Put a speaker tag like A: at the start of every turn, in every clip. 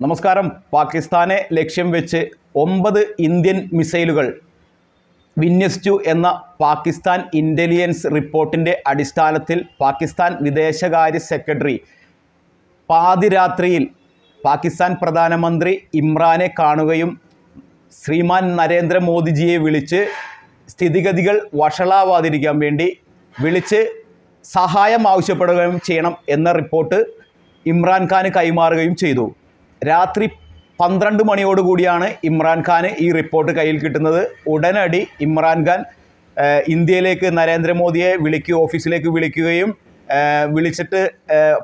A: നമസ്കാരം. പാകിസ്ഥാനെ ലക്ഷ്യം വെച്ച് ഒമ്പത് ഇന്ത്യൻ മിസൈലുകൾ വിന്യസിച്ചു എന്ന പാകിസ്ഥാൻ ഇന്റലിജൻസ് റിപ്പോർട്ടിന്റെ അടിസ്ഥാനത്തിൽ പാകിസ്ഥാൻ വിദേശകാര്യ സെക്രട്ടറി പാതിരാത്രിയിൽ പാകിസ്ഥാൻ പ്രധാനമന്ത്രി ഇമ്രാനെ കാണുകയും ശ്രീമാൻ നരേന്ദ്രമോദിജിയെ വിളിച്ച് സ്ഥിതിഗതികൾ വഷളാവാതിരിക്കാൻ വേണ്ടി വിളിച്ച് സഹായം ആവശ്യപ്പെടുകയും ചെയ്യണം എന്ന റിപ്പോർട്ട് ഇമ്രാൻഖാന് കൈമാറുകയും ചെയ്തു. രാത്രി പന്ത്രണ്ട് മണിയോടുകൂടിയാണ് ഇമ്രാൻഖാന് ഈ റിപ്പോർട്ട് കയ്യിൽ കിട്ടുന്നത്. ഉടനടി ഇമ്രാൻഖാൻ ഇന്ത്യയിലേക്ക് നരേന്ദ്രമോദിയെ വിളിക്കുക ഓഫീസിലേക്ക് വിളിക്കുകയും വിളിച്ചിട്ട്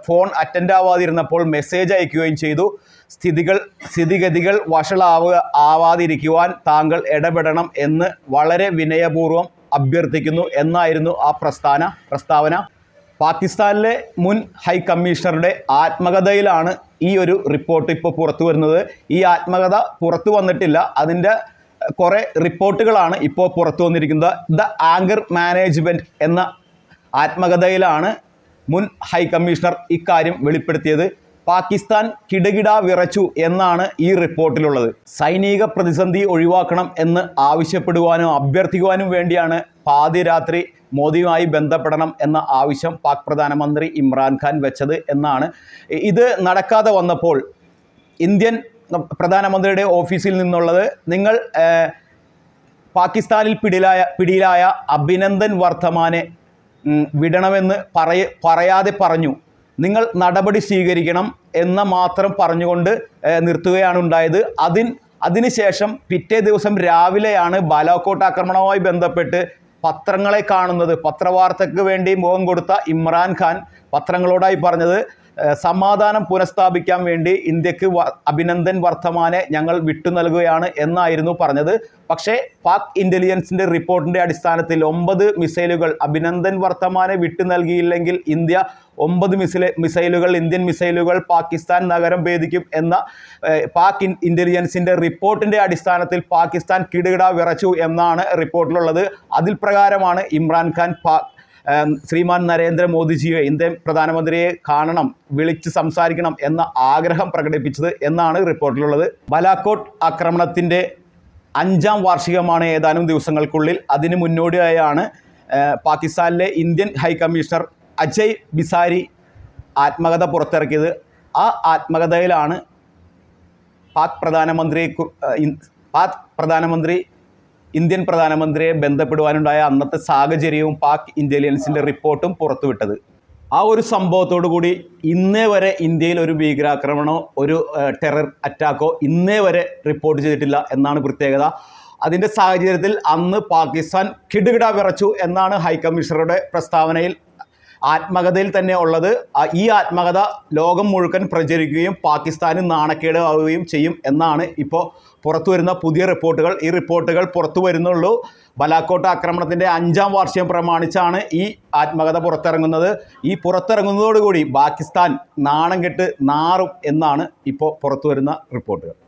A: ഫോൺ അറ്റൻഡ് ആവാതിരുന്നപ്പോൾ മെസ്സേജ് അയക്കുകയും ചെയ്തു. സ്ഥിതികൾ സ്ഥിതിഗതികൾ വഷളാവുക ആവാതിരിക്കുവാൻ താങ്കൾ ഇടപെടണം എന്ന് വളരെ വിനയപൂർവം അഭ്യർത്ഥിക്കുന്നു എന്നായിരുന്നു ആ പ്രസ്ഥാന പ്രസ്താവന. പാകിസ്ഥാനിലെ മുൻ ഹൈക്കമ്മീഷണറുടെ ആത്മകഥയിലാണ് ഈ ഒരു റിപ്പോർട്ട് ഇപ്പോൾ പുറത്തു വരുന്നത്. ഈ ആത്മകഥ പുറത്തു വന്നിട്ടില്ല. അതിന്റെ കുറേ റിപ്പോർട്ടുകളാണ് ഇപ്പോൾ പുറത്തു വന്നിരിക്കുന്നത്. ദ ആങ്കർ മാനേജ്മെന്റ് എന്ന ആത്മകഥയിലാണ് മുൻ ഹൈക്കമ്മീഷണർ ഇക്കാര്യം വെളിപ്പെടുത്തിയത്. പാകിസ്ഥാൻ കിടകിട വിറച്ചു എന്നാണ് ഈ റിപ്പോർട്ടിലുള്ളത്. സൈനിക പ്രതിസന്ധി ഒഴിവാക്കണം എന്ന് ആവശ്യപ്പെടുവാനും അഭ്യർത്ഥിക്കുവാനും വേണ്ടിയാണ് പാതിരാത്രി മോദിയുമായി ബന്ധപ്പെടണം എന്ന ആവശ്യം പാക് പ്രധാനമന്ത്രി ഇമ്രാൻഖാൻ വെച്ചത് എന്നാണ്. ഇത് നടക്കാതെ വന്നപ്പോൾ ഇന്ത്യൻ പ്രധാനമന്ത്രിയുടെ ഓഫീസിൽ നിന്നുള്ളത് നിങ്ങൾ പാകിസ്ഥാനിൽ പിടിയിലായ പിടിയിലായ അഭിനന്ദൻ വർദ്ധമാനെ വിടണമെന്ന് പറയ പറയാതെ പറഞ്ഞു. നിങ്ങൾ നടപടി സ്വീകരിക്കണം എന്ന മാത്രം പറഞ്ഞുകൊണ്ട് നിർത്തുകയാണ് ഉണ്ടായത്. അതിൻ അതിനുശേഷം പിറ്റേ ദിവസം രാവിലെയാണ് ബാലാക്കോട്ട് ആക്രമണവുമായി ബന്ധപ്പെട്ട് പത്രങ്ങളെ കാണുന്നത്. പത്രവാർത്തയ്ക്ക് വേണ്ടി മുഖം കൊടുത്ത ഇമ്രാൻ ഖാൻ പത്രങ്ങളോടായി പറഞ്ഞത് സമാധാനം പുനഃസ്ഥാപിക്കാൻ വേണ്ടി ഇന്ത്യയ്ക്ക് അഭിനന്ദൻ വർദ്ധമാനെ ഞങ്ങൾ വിട്ടു നൽകുകയാണ് എന്നായിരുന്നു പറഞ്ഞത്. പക്ഷേ പാക് ഇന്റലിജൻസിന്റെ റിപ്പോർട്ടിന്റെ അടിസ്ഥാനത്തിൽ ഒമ്പത് മിസൈലുകൾ അഭിനന്ദൻ വർദ്ധമാനെ വിട്ടു നൽകിയില്ലെങ്കിൽ ഇന്ത്യ ഒമ്പത് മിസൈൽ മിസൈലുകൾ ഇന്ത്യൻ മിസൈലുകൾ പാകിസ്ഥാൻ നഗരം ഭേദിക്കും എന്ന പാക് ഇൻ- ഇന്റലിജൻസിന്റെ റിപ്പോർട്ടിന്റെ അടിസ്ഥാനത്തിൽ പാകിസ്ഥാൻ കിടുകിട വിറച്ചു എന്നാണ് റിപ്പോർട്ടിലുള്ളത്. അതിൽ പ്രകാരമാണ് ഇമ്രാൻഖാൻ പാ ഏം, ശ്രീമാൻ നരേന്ദ്രമോദിജിയെ ഇന്ത്യൻ പ്രധാനമന്ത്രിയെ കാണണം വിളിച്ച് സംസാരിക്കണം എന്ന ആഗ്രഹം പ്രകടിപ്പിച്ചത് എന്നാണ് റിപ്പോർട്ടിലുള്ളത്. ബലാക്കോട്ട് ആക്രമണത്തിന്റെ അഞ്ചാം വാർഷികമാണ് ഏതാനും ദിവസങ്ങൾക്കുള്ളിൽ. അതിന് മുന്നോടിയായാണ് പാകിസ്ഥാനിലെ ഇന്ത്യൻ ഹൈക്കമ്മീഷണർ അജയ് ബിസാരി ആത്മകഥ പുറത്തിറക്കിയത്. ആ ആത്മകഥയിലാണ് പാക് പ്രധാനമന്ത്രിയെ പാക് പ്രധാനമന്ത്രി ഇന്ത്യൻ പ്രധാനമന്ത്രിയെ ബന്ധപ്പെടുവാനുണ്ടായ അന്നത്തെ സാഹചര്യവും പാക് ഇന്റലിജൻസിന്റെ റിപ്പോർട്ടും പുറത്തുവിട്ടത്. ആ ഒരു സംഭവത്തോടു കൂടി ഇന്നേ വരെ ഇന്ത്യയിൽ ഒരു ഭീകരാക്രമണമോ ഒരു ടെറർ അറ്റാക്കോ ഇന്നേ വരെ റിപ്പോർട്ട് ചെയ്തിട്ടില്ല എന്നാണ് പ്രത്യേകത. അതിന്റെ സാഹചര്യത്തിൽ അന്ന് പാകിസ്ഥാൻ കിടുകിട വിറച്ചു എന്നാണ് ഹൈക്കമ്മീഷണറുടെ പ്രസ്താവനയിൽ ആത്മകഥയിൽ തന്നെ ഉള്ളത് ഈ ആത്മകഥ ലോകം മുഴുവൻ പ്രചരിക്കുകയും പാകിസ്ഥാന് നാണക്കേട് ആവുകയും ചെയ്യും എന്നാണ് ഇപ്പോൾ പുറത്തു വരുന്ന പുതിയ റിപ്പോർട്ടുകൾ. ഈ റിപ്പോർട്ടുകൾ പുറത്തു വരുന്നുള്ളൂ. ബലാക്കോട്ട് ആക്രമണത്തിന്റെ അഞ്ചാം വാർഷികം പ്രമാണിച്ചാണ് ഈ ആത്മകഥ പുറത്തിറങ്ങുന്നത്. ഈ പുറത്തിറങ്ങുന്നതോടുകൂടി പാകിസ്ഥാൻ നാണം കെട്ട് നാറും എന്നാണ് ഇപ്പോൾ പുറത്തു വരുന്ന റിപ്പോർട്ടുകൾ.